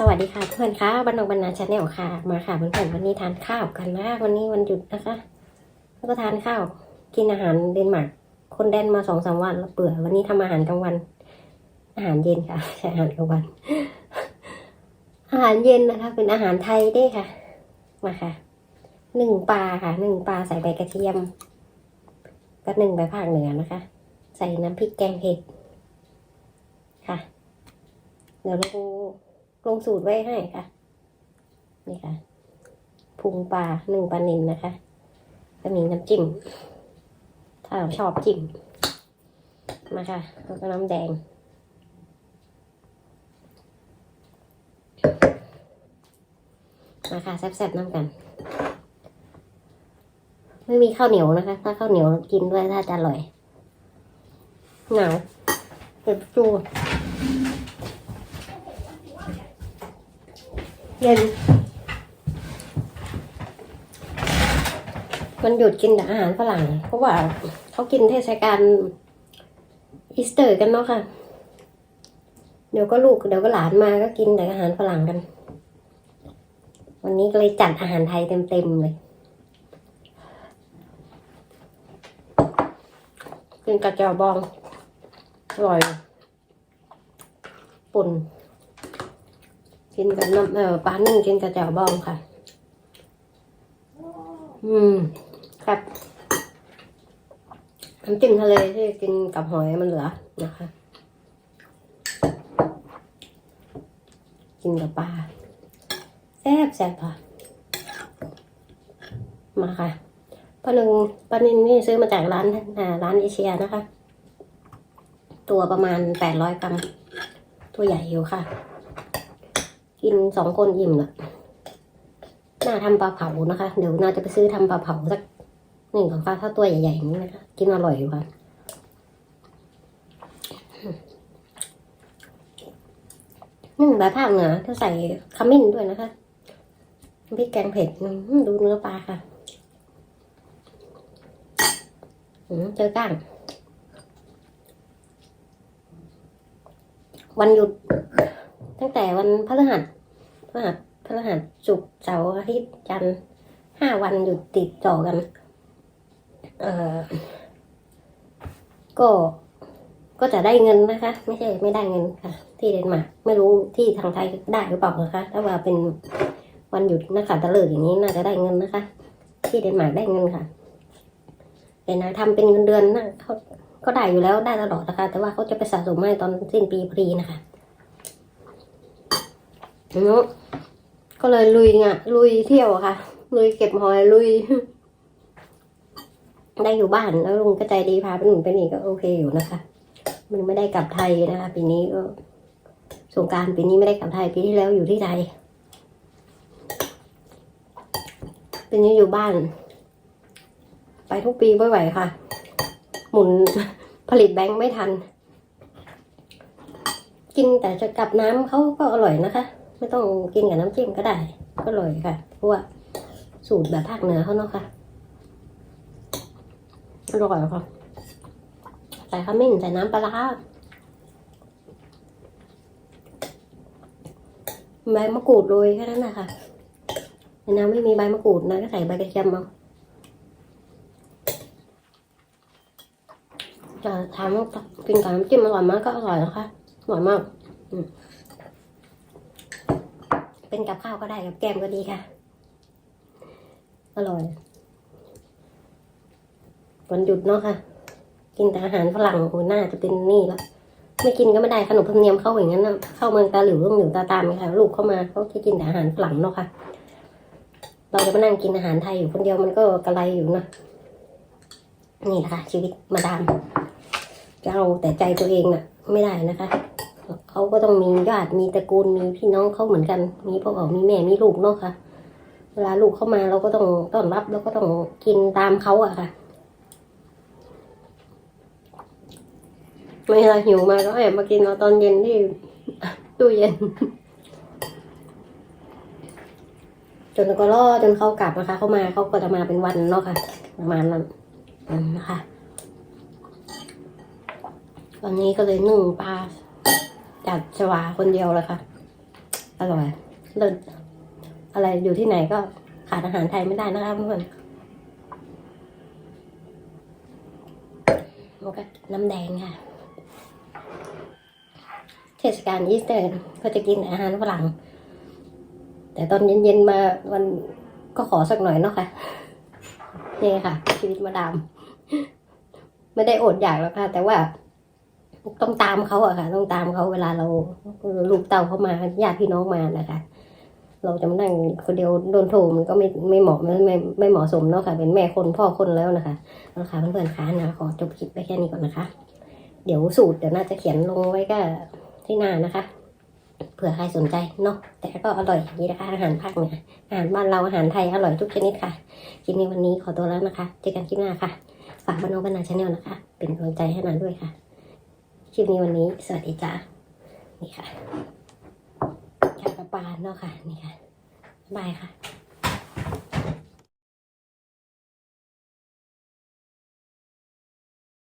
สวัสดีค่ะเพื่อนค่ะบรรณงบรรณาชาแนลค่ะ มาค่ะเพื่อนๆวันนี้ทานข้าวกันนะวันนี้วันหยุดนะคะ แล้วก็ทานข้าวกินอาหารเดนมาร์กคนแดนมาสองสามวันแล้วเบื่อวันนี้ทำอาหารกลางวัน อาหารเย็นค่ะใช่อาหารกลางวัน อาหารเย็นนะคะ เป็นอาหารไทยด้ค่ะ มาค่ะหนึ่งปลาค่ะหนึ่งปลาใส่ใบกระเทียมก็หนึ่งใบภาคเหนือนะคะ ใส่น้ำพริกแกงเผ็ดค่ะเดี๋ยวลง ลงสูตรไว้ให้ค่ะ นี่ค่ะพุงปลาหนึ่งปลานิลนะคะก็มีน้ำจิ้ม ถ้าเราชอบจิ้ม มาค่ะแล้วก็น้ำแดง มาค่ะแซ่บๆน้ำกัน ไม่มีข้าวเหนียวนะคะ ถ้าข้าวเหนียวกินด้วยถ้าจะอร่อยหงาวเปิดประตู เย็นมันหยุดกินแต่อาหารฝรั่งเพราะว่าเขากินเทศกาลอีสเตอร์กันเนาะค่ะ เดี๋ยวก็ลูกเดี๋ยวก็หลานมาก็กินแต่อาหารฝรั่งกัน วันนี้ก็เลยจัดอาหารไทยเต็มๆเลยกินกระเจียวบองอร่อยปุ่น กินกับน้ำเออปลานึ่งกินกระเจียวบองค่ะ อืมครับน้ำจิ้มทะเลที่กินกับหอยมันเหลือนะคะ กินกับปลาแซ่บแซ่บค่ะ มาค่ะปลาหนึ่งปลานินนี่ซื้อมาจากร้านอ่าร้านเอเชียนะคะ ตัวประมาณแปดร้อยกรัม ตัวใหญ่อยู่ค่ะ กินสองคนอิ่มละน่าทำปลาเผานะคะ เดี๋ยวน่าจะไปซื้อทำปลาเผาสักหนึ่งของฟ้าถ้าตัวใหญ่ๆอย่างนี้นะคะกินอร่อยอยู่ค่ะหนึ่งแบบภาคเหนือจะใส่ขมิ้นด้วยนะคะพริกแกงเผ็ดดูเนื้อปลาค่ะเจอก้างวันหยุด ตั้งแต่วันพฤหัส หัสพฤหัสศุกร์เสาร์อาทิตย์จันทร์ห้าวันหยุดติดต่อกัน เอ่อ ก็ ก็จะได้เงินนะคะ ไม่ใช่ไม่ได้เงินค่ะ ที่เดนมาร์กไม่รู้ที่ทางไทยได้หรือเปล่านะคะ ถ้าว่าเป็นวันหยุดนักขัตฤกษ์อย่างนี้น่าจะได้เงินนะคะ ที่เดนมาร์กได้เงินค่ะแต่นะทำเป็นเงินเดือนนะเขาก็ได้อยู่แล้วได้ตลอดนะคะ แต่ว่าเขาจะไปสะสมให้ตอนสิ้นปีพอดีนะคะ อืมก็เลยลุยงะลุยเที่ยวค่ะ ลุยเก็บหอยลุย ได้อยู่บ้านแล้วลุงก็ใจดีพาไปหนุนไปนี่ก็โอเคอยู่นะคะ มันไม่ได้กลับไทยนะคะปีนี้ก็สงการปีนี้ไม่ได้กลับไทยปีที่แล้วอยู่ที่ไทยปีนี้อยู่บ้าน ไปทุกปีไม่ไหวค่ะ หมุนผลิตแบงค์ไม่ทัน กินแต่จะกับน้ำเขาก็อร่อยนะคะ ไม่ต้องกินกับน้ำจิ้มก็ได้ ก็อร่อยค่ะเพราะว่าสูตรแบบภาคเหนือเขาเนาะค่ะอร่อยค่ะใส่ขมิ้นใส่น้ำปลาร้าใบมะกรูดโรยแค่นั้นนะค่ะในน้ำไม่มีใบมะกรูดนะก็ใส่ใบกระเทียมเอาจะถามว่ากินกับน้ำจิ้มอร่อยมากก็อร่อยนะคะอร่อยมาก อืม เป็นกับข้าวก็ได้กับแกมก็ดีค่ะ อร่อยวันหยุดเนาะค่ะ กินแต่อาหารฝรั่งโอ้ยน่าจะเป็นนี่ละไม่กินก็ไม่ได้ขนบธรมเนียมเข้าอย่างนั้นนะเข้าเมืองตาหลิวต้องหลิวตาตามค่ะ ลูกเข้ามาเขาจะกินแต่อาหารฝรั่งเนาะค่ะ เราจะมานั่งกินอาหารไทยอยู่คนเดียวมันก็กระไรอยู่นะนี่แหละค่ะชีวิตมาดามจะเอาแต่ใจตัวเองน่ะ ไม่ได้นะคะ เขาก็ต้องมีญาติมีตระกูลมีพี่น้องเขาเหมือนกัน มีพ่อเขามีแม่มีลูกเนาะค่ะ เวลาลูกเข้ามาเราก็ต้องต้อนรับแล้วก็ต้องกินตามเขาอะค่ะเวลาหิวมาก็แอบมากินเอาตอนเย็นที่ตู้เย็นจนก็รอจนเขากลับนะคะ เขามาเขาก็จะมาเป็นวันเนาะค่ะ ประมาณนั้นนะคะตอนนี้ก็เลยนึ่งปลา จัดชวาคนเดียวเลยค่ะ อร่อยเลิศอะไรอยู่ที่ไหนก็ขาดอาหารไทยไม่ได้นะคะเพื่อนแล้วก็น้ำแดงค่ะ เทศกาลอีสเตอร์ก็จะกินอาหารฝรั่ง แต่ตอนเย็นๆมาวันก็ขอสักหน่อยเนาะค่ะนี่ค่ะ ชีวิตมาดาม ไม่ได้อดอยากแล้วค่ะ แต่ว่า ต้องตามเขาอะค่ะ ต้องตามเขาเวลาเราลูกเต่าเขามาญาติพี่น้องมานะคะ เราจะมานั่งคนเดียวโดนโทรมันก็ไม่ไม่เหมาะไม่ไม่ไม่เหมาะสมเนาะค่ะ เป็นแม่คนพ่อคนแล้วนะคะเอาละค่ะเพื่อนๆคะนะขอจบคลิปไปแค่นี้ก่อนนะคะ เดี๋ยวสูตรเดี๋ยวน่าจะเขียนลงไว้ก็ที่หน้านะคะเผื่อใครสนใจเนาะแต่ก็อร่อยอย่างนี้นะคะ อาหารภาคเหนืออาหารบ้านเราอาหารไทยอร่อยทุกชนิดค่ะคลิปนี้วันนี้ขอตัวแล้วนะคะ เจอกันคลิปหน้าค่ะ ฝากบ้านน้องบ้านนาชาแนลนะคะ เป็นกำลังใจให้นาด้วยค่ะ คลิปนี้วันนี้ สวัสดีจ้านี่ค่ะจากกระปานเนาะค่ะ นี่ค่ะบายค่ะ